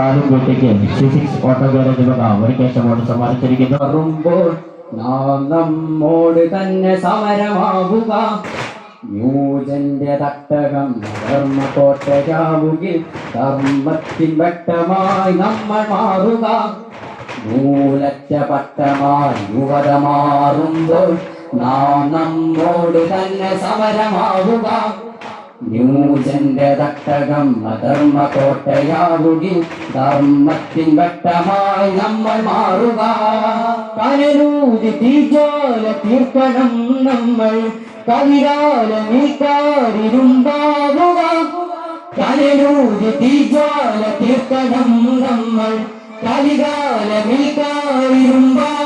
വീട്ടിലേക്ക് physics auto garage വക ഒരു കേശമാണ് സമ്മാനിച്ചിരിക്കുന്നു. മാറുമ്പോൾ നാം നമ്മോട് തന്നെ സമരമാവുക. ന്യൂജന്റെ തട്ടകം ധർമ്മ കോട്ടയാവുകിൽ ധർമ്മത്തിൻ വട്ടമായി നമ്മൾ മാറുക. നൂലറ്റ പട്ടമായി യുവത മാറുമ്പോൾ നാം നമ്മോട് തന്നെ സമരമാവുക. ന്യൂജന്റെ തട്ടകം അധർമ്മ കോട്ടയാവുകിൽ ധർമ്മത്തിൻ വട്ടമായി നമ്മൾ മാറുക. കനരൂതി തീജോല തീർക്കണം നമ്മൾ കവിരാല നീക്കാരിരുമ്പാവുക കനരൂതി തീജോല തീർക്കണം നമ്മൾ കലികാല നീക്കാരിരുമ്പാവുക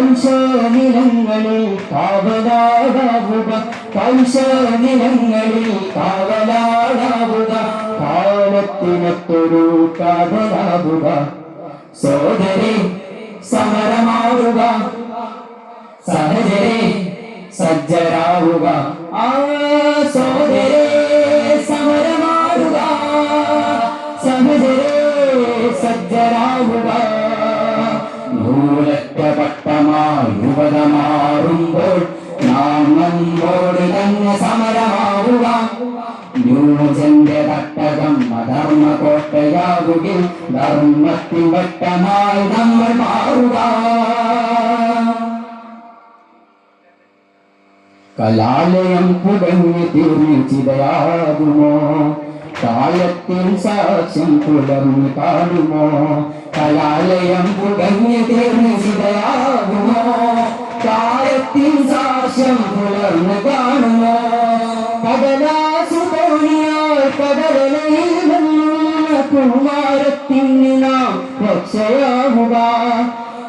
കൗശനിലങ്ങളിൽ കാവലാടാവുക. കൗശനിലങ്ങളിൽ കാവലാടാവുക. കാലത്തിനൊത്തൊരു കാവലാവുക സോദരി സമരമാവുക. സഹജരെ സജ്ജരാവുക. ആ സോദരെ സമരമാവുക. സഹജരെ സജ്ജരാവുക. നൂലറ്റ പട്ടമായി യുവത മാറുമ്പോൾ നാം നമ്മോട് തന്നെ സമരമാവുക. ന്യൂജന്റെ തട്ടകം അധർമ്മ കോട്ടയാവുകിൽ ധർമ്മത്തിൽ വട്ടമായി നമ്മൾ മാറുക. കലാലയം പുടങ്ങി തിരിച്ചിതയാകുമോ ചിതയാകുമോ കാലത്തിൽ സാക്ഷ്യം പുലർന്നു കാണുമോ? കലാലയം പുടങ്ങി തീർന്നു ചിതയാകുമോ കാലത്തിൽ സാക്ഷ്യം പുലർന്നു കാണുമോ? കടലാസു തോണിയാൽ കടലയിൽ നിന്നുള്ള കുമാരത്തിന് നാം രക്ഷയാവുക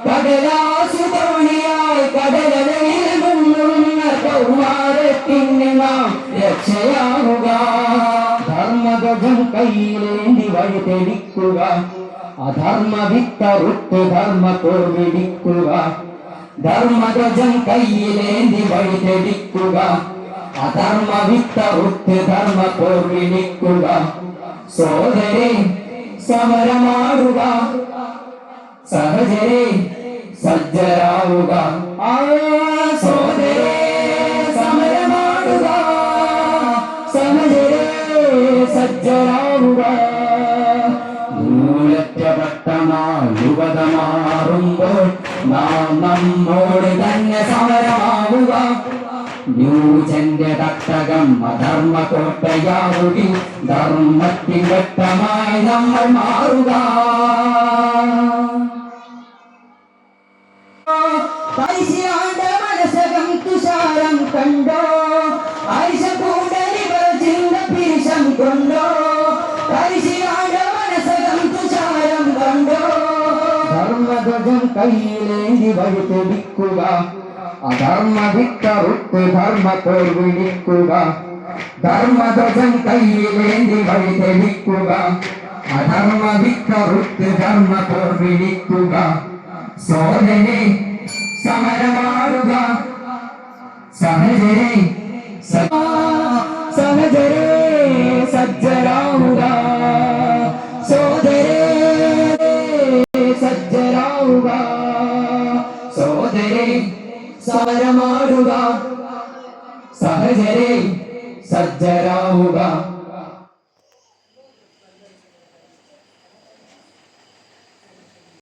കടലാസു തോണിയാൽ കടലയിൽ നിന്നുള്ള കൗമാരത്തിന് നാം രക്ഷയാവുക. ധർമ്മഗജം കയ്യിലേന്തി വഴി തെളിക്കുക അധർമ്മ വിത്തറുത്ത് ധർമ്മ വിളിക്കുക ധർമ്മധ്വജം കയ്യിലേന്തി വഴി തെളിക്കുക അധർമ്മ വിത്തറുത്ത് ധർമ്മ വിളിക്കുക സോദരെ സമരമാടുക. സഹജരെ സജ്ജരാവുക നൂലറ്റ നാം നമ്മോട് തന്നെ സമരമാവുക. ന്യൂജന്റെ തട്ടകം അധർമ്മ വട്ടമായി നമ്മൾ മാറുക. ധർമ്മധ്വജം കയ്യിലേന്തി വഴി തെളിക്കുക അധർമ്മ വിട്ടറുത്ത് ധർമ്മ പോർ വിളിക്കുക. ധർമ്മധ്വജം കയ്യിലേന്തി വഴി തെളിക്കുക അധർമ്മ വിട്ടറുത്ത് ധർമ്മ പോർ വിളിക്കുക. സോദനെ സമരമാറുക. സഹജരെ സ- സജ്ജരാവുക സോദരേ സാരമാടുക സഹജരെ സജ്ജരാവുക.